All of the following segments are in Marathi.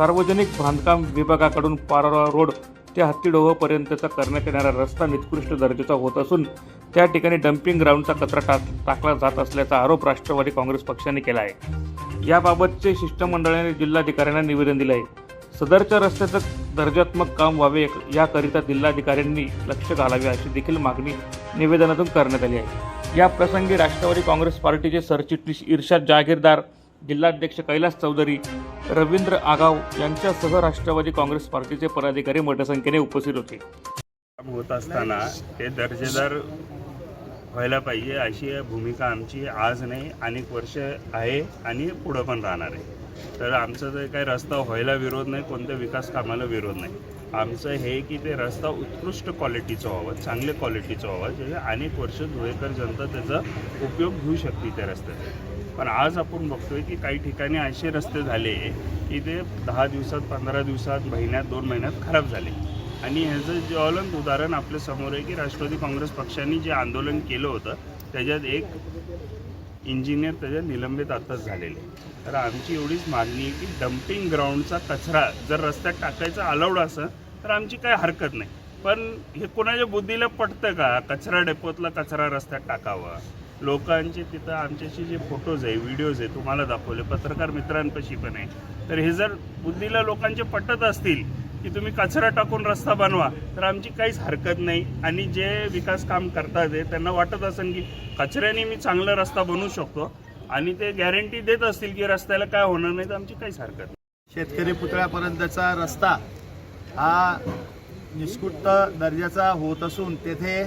सार्वजनिक बांधकाम विभागाकडून पारोरा रोड ते हत्तीडोहपर्यंतचा करण्यात येणारा रस्ता निकृष्ट दर्जाचा होत असून त्या ठिकाणी डम्पिंग ग्राउंडचा कचरा टा टाकला जात असल्याचा आरोप राष्ट्रवादी काँग्रेस पक्षाने केला आहे. याबाबतचे शिष्टमंडळाने जिल्हाधिकाऱ्यांना निवेदन दिले आहे सदरच्या रस्त्याचं दर्जात्मक काम व्हावे याकरिता जिल्हाधिकाऱ्यांनी लक्ष घालावे अशी देखील मागणी निवेदनातून करण्यात आली आहे. या प्रसंगी राष्ट्रवादी काँग्रेस पार्टीचे सरचिटणीस इर्शाद जहागीरदार जिल्हाध्यक्ष कैलास चौधरी रवींद्र आगाव यांच्यासह राष्ट्रवादी काँग्रेस पार्टीचे पदाधिकारी मोठ्या संख्येने उपस्थित होते. काम होत असताना ते दर्जेदार व्हायला पाहिजे अशी भूमिका आमची आज नाही अनेक वर्ष आहे आणि पुढं पण राहणार आहे. तर आमचं जे काही रस्ता व्हायला विरोध नाही कोणत्या विकास कामाला विरोध नाही. आमचं हे की ते रस्ता उत्कृष्ट क्वालिटीचं व्हावं चांगल्या क्वालिटीचं व्हावं जे अनेक वर्ष धुळेकर जनता त्याचा उपयोग घेऊ शकते त्या रस्त्याचा. पण आज आपण बघतोय की काही ठिकाणी असे रस्ते झाले की ते दहा दिवसात पंधरा दिवसात महिन्यात दोन महिन्यात खराब झाले. आणि ह्याचं ज्वलंत उदाहरण आपल्यासमोर आहे की राष्ट्रवादी काँग्रेस पक्षाने जे आंदोलन केलं होतं त्याच्यात एक इंजिनियर त्याच्यात निलंबित आताच झालेले. तर आमची एवढीच मागणी आहे की डम्पिंग ग्राउंडचा कचरा जर रस्त्यात टाकायचा अलाउड असं तर आमची काय हरकत नाही. पण हे कोणाच्या बुद्धीला पटतं का? कचरा डेपोतला कचरा रस्त्यात टाकावा. लोकांचे तिथं आमच्याशी जे फोटोज आहे व्हिडिओज आहे तुम्हाला दाखवले. पत्रकार मित्रांपाशी पण आहे. तर हे जर बुद्धीला लोकांचे पटत असतील की तुम्ही कचरा टाकून रस्ता बनवा तर आमची काहीच हरकत नाही. आणि जे विकास काम करतात आहे त्यांना वाटत असेल की कचऱ्याने मी चांगला रस्ता बनवू शकतो. आणि ते गॅरंटी देत असतील की रस्त्याला काय होणार नाही तर आमची काहीच हरकत नाही. शेतकरी पुतळ्यापर्यंतचा रस्ता हा निष्कृत दर्जाचा होत असून तेथे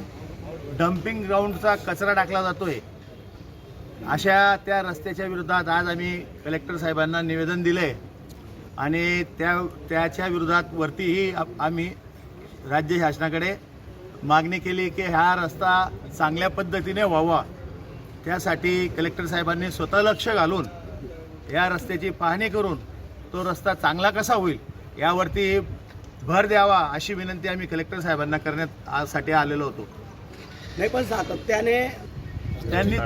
डम्पिंग ग्राउंडचा कचरा टाकला जातोय. अशा त्या रस्त्याच्या विरोधात आज आम्ही कलेक्टर साहेबांना निवेदन दिले आणि त्या त्याच्या विरोधात वरतीही आम्ही राज्य शासनाकडे मागणी केली की हा रस्ता चांगल्या पद्धतीने व्हावा. त्यासाठी कलेक्टर साहेबांनी स्वतः लक्ष घालून या रस्त्याची पाहणी करून तो रस्ता चांगला कसा होईल यावरती भर द्यावा अशी विनंती आम्ही कलेक्टर साहेबांना करण्यात आ- साठी आलेलो होतो. नाही पण सातत्याने त्यांनी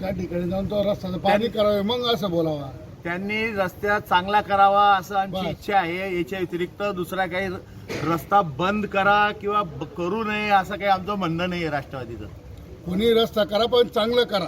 त्या ठिकाणी जाऊन तो रस्त्याचं पाणी करावे मग असं बोलावा. त्यांनी रस्ता चांगला करावा असं आमची बस. इच्छा आहे. याच्या व्यतिरिक्त दुसरा काही रस्ता बंद करा किंवा ब- करू नये असं काही आमचं म्हणणं नाही आहे राष्ट्रवादीचं. कोणी रस्ता करा पण चांगलं करा.